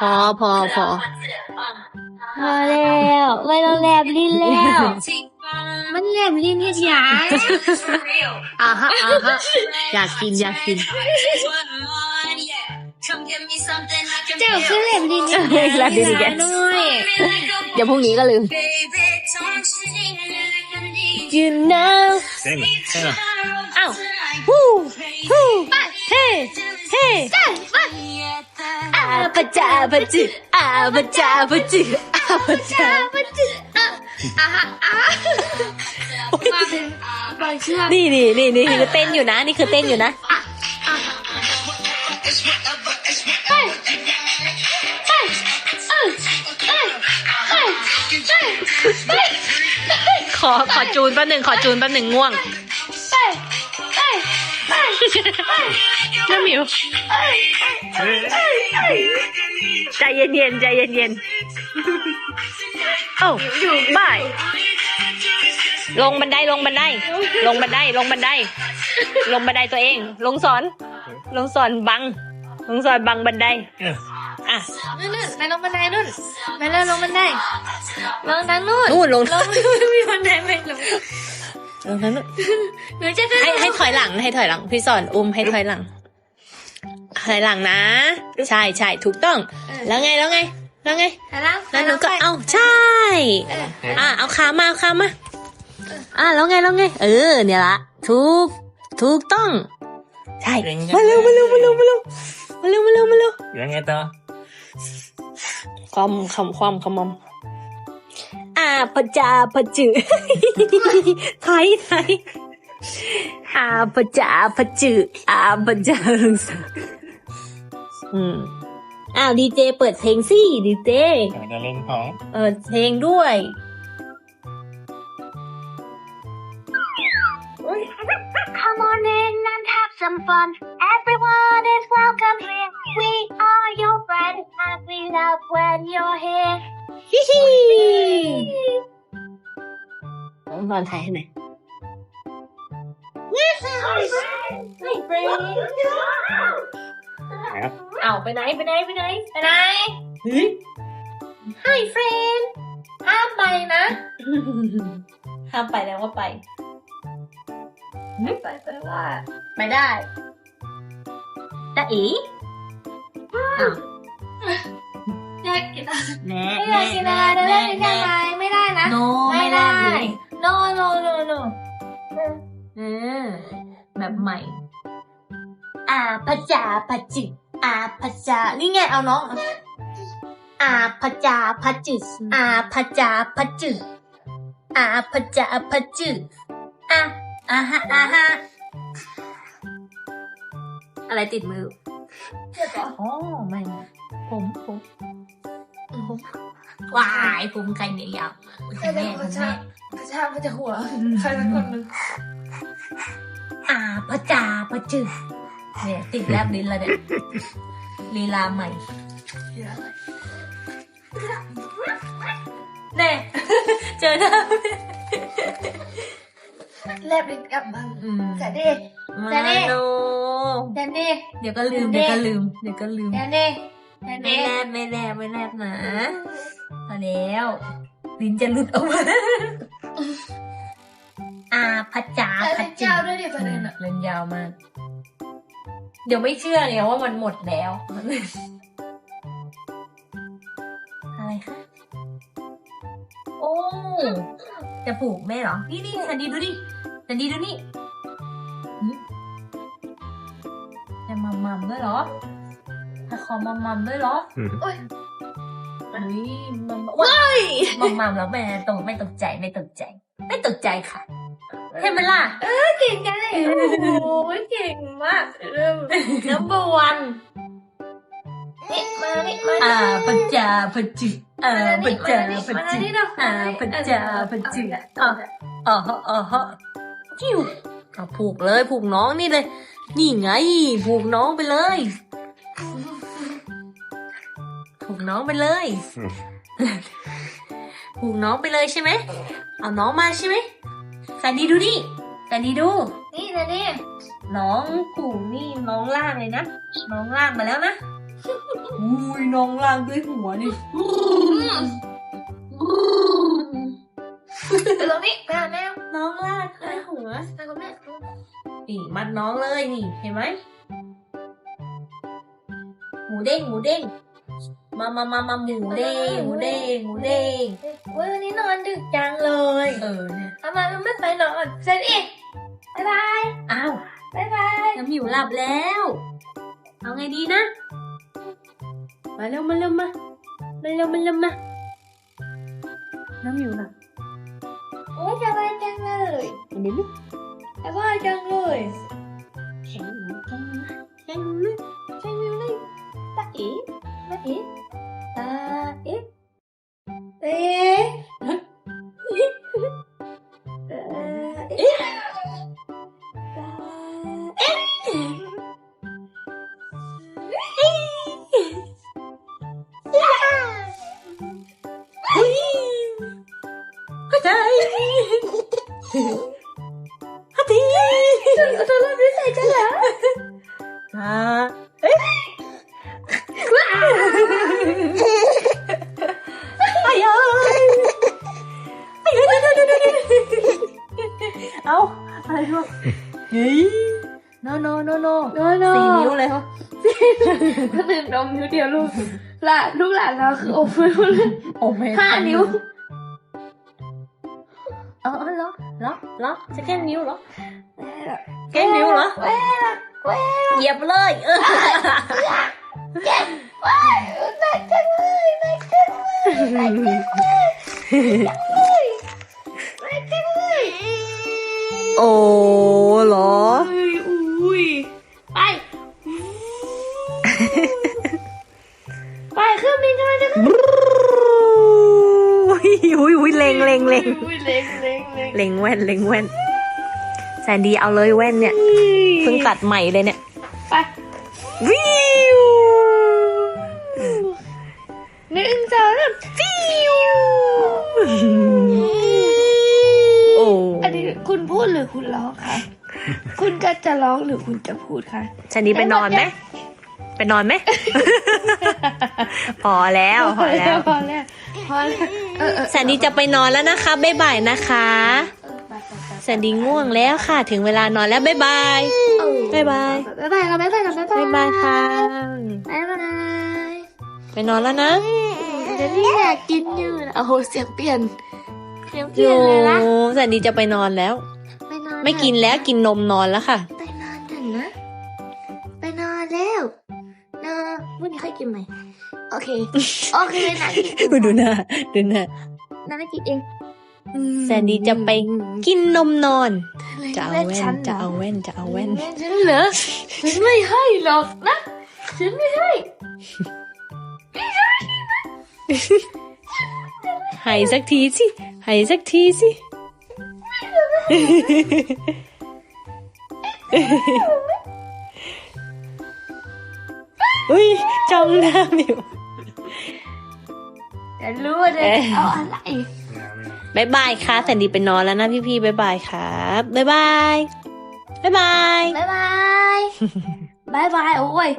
พอพอพอพอแล้วไม่ต้องแลบลิ้นแล้วมันแลบลิ้นเฮ็ดหยังอ่าฮะอ่าฮะอยากกินอยากกินเจ้าคือแลบลิ้นแลบลิ้นอีกแล้วน้อยเดี๋ยวพรุ่งนี้ก็ลืม you know เต้นเต้นอ้าวฮู้ฮู้เฮ้เฮ้ อาปะจาปะจือาปะจาปะจือาปะจาปะจืมาเป็นบางเชือกนี่นี่นี่นี่คือเต้นอยู่นะ นี่คือเต้นอยู่นะขอขอจูนแป๊บหนึ่งขอจูนแป๊บหนึ่งง่วง น้าหมิวใจเย็นๆใจเย็นๆเอ้าบายลงบันไดลงบันได ลงบันไดลงบันได ลงบันไดตัวเอง ลงสอน ลงสอนบัง ลงสอนบังบันไดอะนู่นๆไปลงบันไดนู่นไปเลยลงบันไดลงทางนู่นนู่นลงลงมีบันไดไหมลง ลงทางนู้นหนูจะขึ้นให้ให้ถอยหลังให้ถอยหลัง พี่สอนอุ้มให้ถอยหลัง ถอยหลังนะ ใช่ใช่ถูกต้อง แล้วไงแล้วไง แล้วไง แล้วแล้วหนูก็เอาใช่ อะเอาขามาเอาขามาอะแล้วไงแล้วไง เออ เนี่ยละถูกถูกต้อง ใช่มาเร็วมาเร็วมาเร็วมาเร็วมาเร็วมาเร็วมาเร็วยังไงต่อความคำความคำมอม อ่าพระจาพระจือไทยไทยอ่าพระจาพระจืออ่าพระจาลุงสาวอืมอ้าวดีเจเปิดเพลงสิดีเจอยากจะเล่นของเปิดเพลงด้วย Come on in and have some fun. Everyone is welcome here. We are your friends and we love when you're here. ฮิฮิต้องตอนไทยให้หน่อยครับ เอาไปไหนไปไหนไปไหนไปไหนเฮ้ย Hi friend ห้ามไปนะ ห้ามไปแล้วว่าไปไปไปว่า ไม่ได้ตาอีอยากกินอะไร แน่ไม่อยากกินอะไรเดี๋ยวเล่นกันไหมไม่ได้นะโนไม่ได้ no no no no เออแบบใหม่ อาพจาพจิอาพจานี่ไงเอาน้อง อาพจาพจิอาพจาพจิอาพจาพจิอาอาฮะอาฮะอะไรติดมือเจ็บปะอ๋อไม่ไม่ผมผม ผมวายผมใครเนี่ยยาวคุณแม่คุณแม่พระเจ้าพระเจ้าหัวใครสักคนหนึ่งอาพระจาพระจืดเนี่ยติดแลบลิ้นแล้วเนี่ยลีลาใหม่แน่เจอหน้าแลบลิ้นกลับมาอืมแต่ดิมาจะได้โนแต่ดิเดี๋ยวก็ลืมจะได้เดี๋ยวก็ลืมเดี๋ยวก็ลืมแต่ดิแต่ ไม่ดิแลบไม่แลบไม่แลบนะพอแล้วลิ้นจะหลุดออกมาอาพระจาแต่พระลิ้นจืยาวดด้วยดิประเด็นอะเล่นยาวมาก เดี๋ยวไม่เชื่อไงว่ามันหมดแล้ว อะไรคะ โอ้ จะผูกแม่เหรอ นี่นี่สันดีดูดิสันดีดูนี่หึจะมัมมัมด้วยเหรอ ถ้าขอมัมมัมด้วยเหรอโอ้ยอุ้ยมัมว้ายมัมมัมแล้วแม่ตกไม่ตกใจไม่ตกใจ ไม่ตกใจค่ะใช่ไหมล่ะเก่งจังเลยโอ้ยเก่งมากเริ่ม number one นี่มานี่มาอ่านี่ปัจจาปัจจิอ่าปัจจาปัจมาจินี่เราอ่าปัจจาปัจจิอ่าอ่าฮะอ่าฮะจิ้วอะผูกเลยผูกน้องนี่เลย นี่ไงผูกน้องไปเลยผู กน้องไปเลย ผูกน้องไปเลยใช่ไหม เอาน้องมาใช่ไหมแซนดี้ดูนี่แซนดี้ดู นี่นะนี่น้องผูกนี่น้องล่างเลยนะ น้องล่างมาแล้วนะอุ้ยน้องลากด้วยหัวนี่ไปตรงนี้ไปหาแมวน้องลากด้วยหัวไปกับแม่นี่มัดน้องเลยนี่เห็นไหมหมูเด้งหมูเด้ง มามามามาหมูเด้งหมูเด้งหมูเด้งเว้ยวันนี้นอนดึกจังเลยเออเนี่ยทำไมมันไม่ไปนอนเสร็จอีกบ๊ายบายอ้าวบ๊ายบายน้ำหิวหลับแล้ว เอาไงดีนะ มาเร็วมาเร็วมามาเร็วมาเร็วมาน้ำหิวหลับโอ้ยสบายจังเลยเห็นไหมสบายจังเลยแข็งหนูแข็งนะแข็งหนูเลยแข็งหนูเลยตาเอ๋ ตาเเอาอะไรลูกเฮ้ย no no no no โนโนสี่นิ้วเลยเหรอก็ดื่มนมนิ้วเดียวลูกหลานลูกหลานเราคืออมไปหมดเลยโอ้ไม่ห้านิ้วเออเออเหรอเหรอเหรอจะแค่นิ้วเหรอแค่นิ้วเหรอแม่แม่เหยียบเลยเออแม่จังเลยแม่จังเลยแม่จังเลย ว่นเล็งแว่นแซนดี้เอาเลยแว่นเนี่ยเพิ่งตัดใหม่เลยเนี่ยไปวิวหนึ่งสองสามวิวโอ้อันนี้คุณพูดหรือคุณร้องคะคุณก็จะร้องหรือคุณจะพูดคะแซนดี้ไปนอนไหมไปนอนไหมพอแล้วพอแล้วพอแล้วพอแล้วเออเออแซนดี้จะไปนอนแล้วนะคะ บ๊ายบายนะคะ ไปไปไปแซนดี้ง่วงแล้วค่ะ ถึงเวลานอนแล้วบ๊ายบายบ๊ายบายบ๊ายบายเราบ๊ายบายเราบ๊ายบายบ๊ายบายค่ะบ๊ายบายไปนอนแล้วนะเดี๋ยวนี้อยากกินอยู่นะโอ้โหเสียงเปลี่ยนเสียงเปลี่โอ้ยนเลยนะแซนดี้จะไปนอนแล้วไปนอนไม่กินแล้วกินนมนอนแล้วค่ะไปนอนกันนะ ไปนอนแล้วนอนวันนี้ใครกินไหมโอเคโอเคนะกินดูหน้าดูหน้านะไม่กินเอง แซนดี้จะไปกินนมนอน จะเอาล่แว่นฉัหรจะเอาแว่นจะเอาแว่นฉันเหรอฉันไม่ให้หรอกนะฉันไม่ให้ให้สักทีสิให้สักทีสิอุ้ยจ้องหน้ามิวแต่รู้ว่าจะเอ๊ะเอาอะไร บายบายค่ะแสนดีไปนอนแล้วนะพี่ๆบายบายครับบายบายบายบายบายบายบายบาย โอ้ย